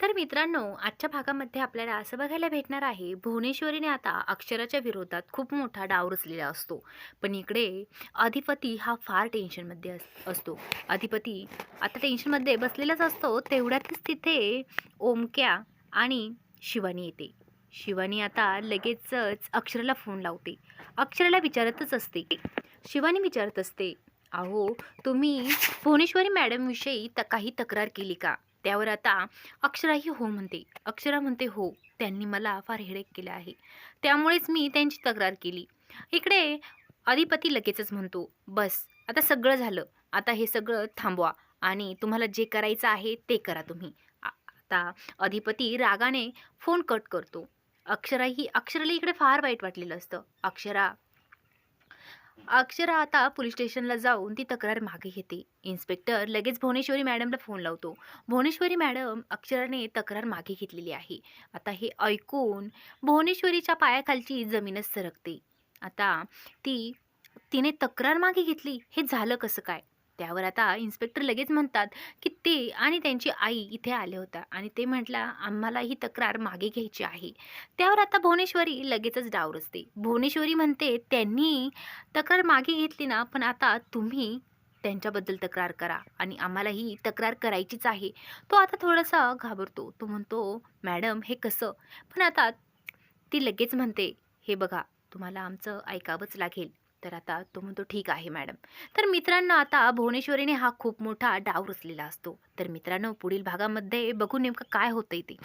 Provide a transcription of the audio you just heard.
तर मित्रांनो आजच्या भागामध्ये आपल्याला असं बघायला भेटणार आहे भुवनेश्वरीने आता अक्षराच्या विरोधात खूप मोठा डाव रचलेला असतो. पण इकडे अधिपती हा फार टेन्शनमध्ये अस असतो. अधिपती आता टेन्शनमध्ये बसलेलाच असतो तेवढ्यातच तिथे ओमक्या आणि शिवानी येते. शिवानी आता लगेचच अक्षराला फोन लावते. अक्षराला विचारतच असते. शिवानी विचारत असते अहो तुम्ही भुवनेश्वरी मॅडमविषयी त काही तक्रार केली का? त्यावर आता अक्षराही हो म्हणते. अक्षरा म्हणते हो त्यांनी मला फार हेडेक केले आहे. त्यामुळेच मी त्यांची तक्रार केली. इकडे अधिपती लगेचच म्हणतो बस आता सगळं झालं. आता हे सगळं थांबवा आणि तुम्हाला जे करायचं आहे ते करा तुम्ही. आता अधिपती रागाने फोन कट करतो. अक्षराही अक्षराला इकडे फार वाईट वाटलेलं असतं. अक्षरा अक्षरा आता पोलीस स्टेशनला जाऊन ती तक्रार मागे घेते. इन्स्पेक्टर लगेच भुवनेश्वरी मॅडमला फोन लावतो. भुवनेश्वरी मॅडम अक्षराने तक्रार मागे घेतलेली आहे. आता हे ऐकून भुवनेश्वरीच्या पायाखालची जमीनच सरकते. आता ती तिने तक्रार मागे घेतली? हे झालं कसं काय? त्यावर आता इन्स्पेक्टर लगेच म्हणतात की ते आणि त्यांची आई इथे आले होता आणि ते म्हटलं आम्हाला ही तक्रार मागे घ्यायची आहे. त्यावर आता भुवनेश्वरी लगेचच डाव रचते. भुवनेश्वरी म्हणते त्यांनी तक्रार मागे घेतली ना पण आता तुम्ही त्यांच्याबद्दल तक्रार करा आणि आम्हाला ही तक्रार करायचीच आहे. तो आता थोडासा घाबरतो. तो म्हणतो मॅडम हे कसं? पण आता ती लगेच म्हणते हे बघा तुम्हाला आमचं ऐकावंच लागेल. तर आता तो म्हणतो ठीक आहे मॅडम. तर मित्रांनो आता भुवनेश्वरीने हा खूप मोठा डाव रचलेला असतो. तर मित्रांनो पुढील भागामध्ये बघू नेमकं काय होतंय ते.